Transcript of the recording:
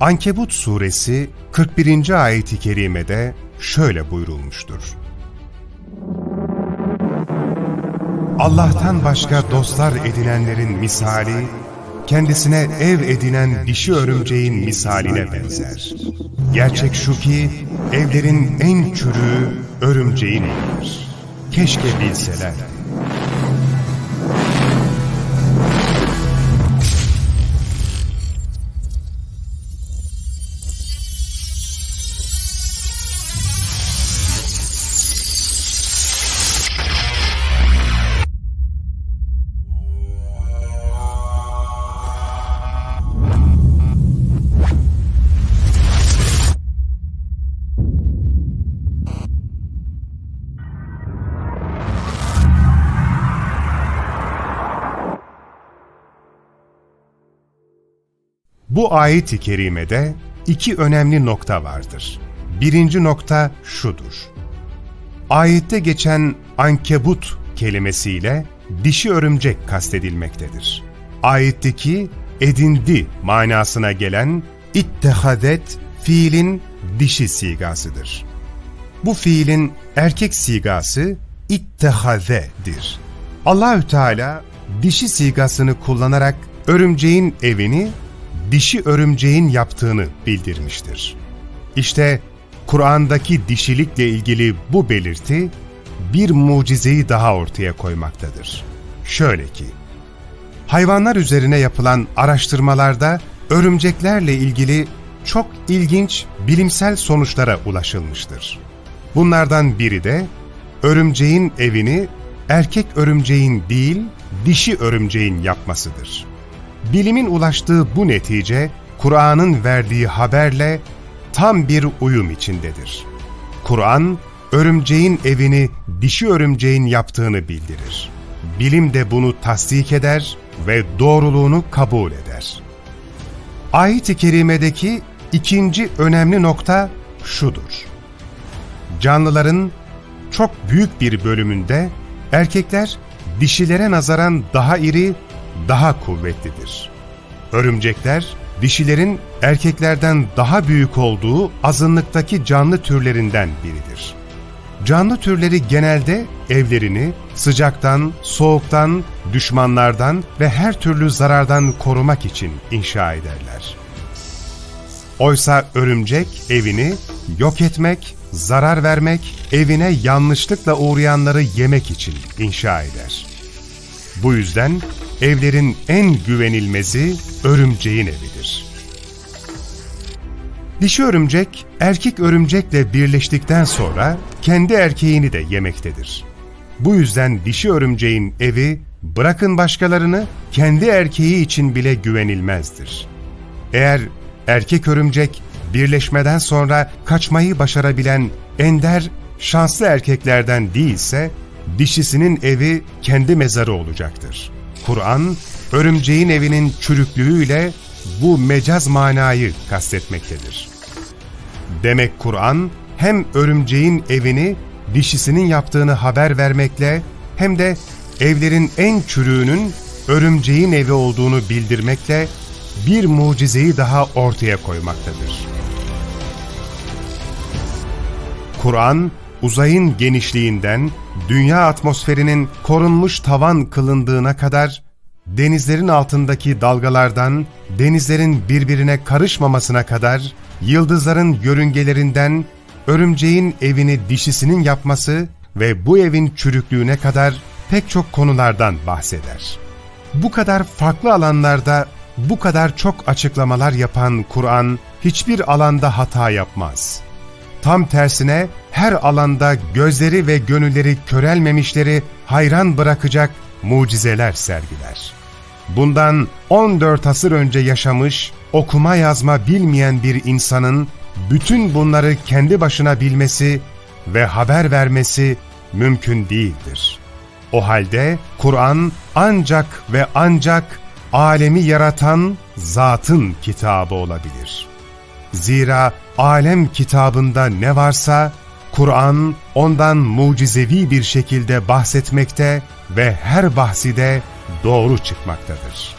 Ankebut suresi 41. ayeti kerimede şöyle buyurulmuştur. Allah'tan başka dostlar edinenlerin misali, kendisine ev edinen dişi örümceğin misaline benzer. Gerçek şu ki, evlerin en çürüğü örümceğin evidir. Keşke bilseler. Bu ayet-i kerimede iki önemli nokta vardır. Birinci nokta şudur. Ayette geçen ankebut kelimesiyle dişi örümcek kastedilmektedir. Ayetteki edindi manasına gelen ittehadet fiilin dişi sigasıdır. Bu fiilin erkek sigası ittehazedir. Allahü Teala dişi sigasını kullanarak örümceğin evini dişi örümceğin yaptığını bildirmiştir. İşte Kur'an'daki dişilikle ilgili bu belirti bir mucizeyi daha ortaya koymaktadır. Şöyle ki, hayvanlar üzerine yapılan araştırmalarda örümceklerle ilgili çok ilginç bilimsel sonuçlara ulaşılmıştır. Bunlardan biri de örümceğin evini erkek örümceğin değil, dişi örümceğin yapmasıdır. Bilimin ulaştığı bu netice, Kur'an'ın verdiği haberle tam bir uyum içindedir. Kur'an, örümceğin evini dişi örümceğin yaptığını bildirir. Bilim de bunu tasdik eder ve doğruluğunu kabul eder. Ayet-i Kerime'deki ikinci önemli nokta şudur. Canlıların çok büyük bir bölümünde erkekler dişilere nazaran daha iri, daha kuvvetlidir. Örümcekler, dişilerin erkeklerden daha büyük olduğu azınlıktaki canlı türlerinden biridir. Canlı türleri genelde evlerini sıcaktan, soğuktan, düşmanlardan ve her türlü zarardan korumak için inşa ederler. Oysa örümcek evini yok etmek, zarar vermek, evine yanlışlıkla uğrayanları yemek için inşa eder. Bu yüzden evlerin en güvenilmezi örümceğin evidir. Dişi örümcek, erkek örümcekle birleştikten sonra kendi erkeğini de yemektedir. Bu yüzden dişi örümceğin evi, bırakın başkalarını, kendi erkeği için bile güvenilmezdir. Eğer erkek örümcek birleşmeden sonra kaçmayı başarabilen ender, şanslı erkeklerden değilse, dişisinin evi kendi mezarı olacaktır. Kur'an, örümceğin evinin çürüklüğüyle bu mecaz manayı kastetmektedir. Demek Kur'an, hem örümceğin evini dişisinin yaptığını haber vermekle hem de evlerin en çürüğünün örümceğin evi olduğunu bildirmekle bir mucizeyi daha ortaya koymaktadır. Kur'an, uzayın genişliğinden dünya atmosferinin korunmuş tavan kılındığına kadar, denizlerin altındaki dalgalardan denizlerin birbirine karışmamasına kadar, yıldızların yörüngelerinden örümceğin evini dişisinin yapması ve bu evin çürüklüğüne kadar pek çok konulardan bahseder. Bu kadar farklı alanlarda bu kadar çok açıklamalar yapan Kur'an hiçbir alanda hata yapmaz. Tam tersine her alanda gözleri ve gönülleri körelmemişleri hayran bırakacak mucizeler sergiler. Bundan 14 asır önce yaşamış, okuma yazma bilmeyen bir insanın bütün bunları kendi başına bilmesi ve haber vermesi mümkün değildir. O halde Kur'an ancak ve ancak alemi yaratan zatın kitabı olabilir. Zira alem kitabında ne varsa Kur'an ondan mucizevi bir şekilde bahsetmekte ve her bahsi de doğru çıkmaktadır.